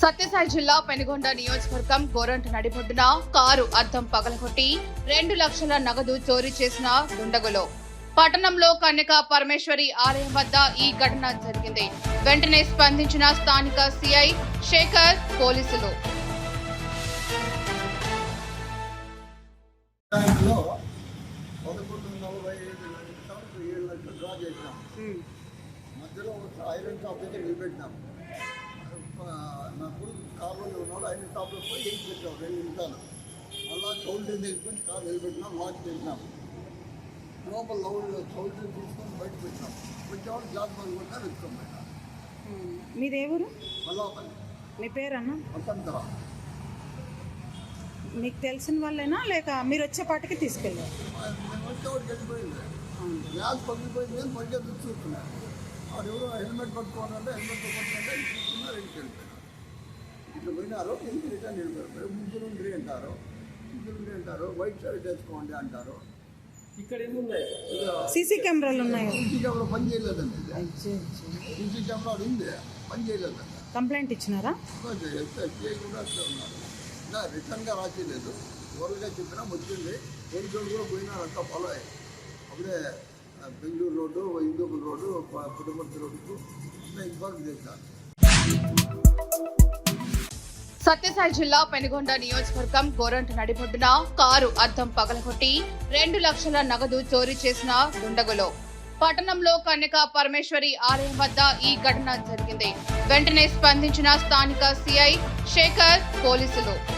సత్యసాయి జిల్లా పెనుగొండ నియోజకవర్గం గోరంట నడిబొడ్డున కారు అద్దం పగలగొట్టి రెండు లక్షల నగదు చోరీ చేసిన దుండగులు. పట్టణంలో కన్యక పరమేశ్వరి ఆలయం వద్ద ఈ ఘటన జరిగింది. వెంటనే స్పందించిన స్థానిక సిఐ శేఖర్ పోలీసులు. పదకొండు నలభై ఐదు లక్షలు డ్రా చేసినాం. మధ్యలో ఐరన్ షాప్ దగ్గర నిలబెట్టినాం. నా కొడుకు కారులో ఉన్నాడు ఐరన్ షాప్లో పోయి ఏం పెట్టాం రెండు నిమిషాలు. అలా కౌంటర్ తీసుకొని కారు నిలబెట్టినాం లాక్ చేసినాం. లోపల లౌడ్లో కౌంటర్ తీసుకొని బయట పెట్టినాం వచ్చేవాళ్ళు జాబ్ పని కొట్టారు ఎత్తుకొని పోయినా మీదే ఊరు? మళ్ళీ మీ పేరన్నా? వసంతరా మీకు తెలిసిన వాళ్ళేనా? లేక మీరు వచ్చేపాటికి తీసుకెళ్ళారు? వాడు ఎవరో హెల్మెట్ పట్టుకోవాలంటే హెల్మెట్ పట్టుకుంటే చూస్తున్నారు ఇంటికి వెళ్ళిపోయినారు ఇట్లా పోయినారు ఇంటికి రిటర్న్ వెళ్ళిపోయారు? ముగ్గురు ఉండ్రి అంటారు ముగ్గురు ఉండ్రి అంటారు వైట్ షర్ట్ వేసుకోండి అంటారు. ఇక్కడ ఇక సీసీ కెమెరాలు ఉన్నాయా? సీసీ కెమెరా పని చేయలేదండి. సీసీ కెమెరా ఉంది పని చేయలేదండి. కంప్లైంట్ ఇచ్చినారా? ఎస్ఐ కూడా అట్లా ఉన్నారు. నా రిటర్న్గా రాసేయలేదు ఓవర్గా చెప్పినా వచ్చింది పోలీసులు కూడా పోయినారు అంతా ఫాలో అయ్యి అప్పుడే బెంగళూరు రోడ్డు హిందూపురం రోడ్డు ప- రోడ్డుకు ఇన్ఫార్మ్ చేశాను. సత్యసాయి జిల్లా పెనుగొండ నియోజకవర్గం గోరంట నడిబొడ్డున కారు అద్దం పగలగొట్టి రెండు లక్షల నగదు చోరీ చేసిన దుండగులు. పట్టణంలో కన్యకా పరమేశ్వరి ఆలయం వద్ద ఈ ఘటన జరిగింది. వెంటనే స్పందించిన స్థానిక సిఐ శేఖర్ పోలీసులు.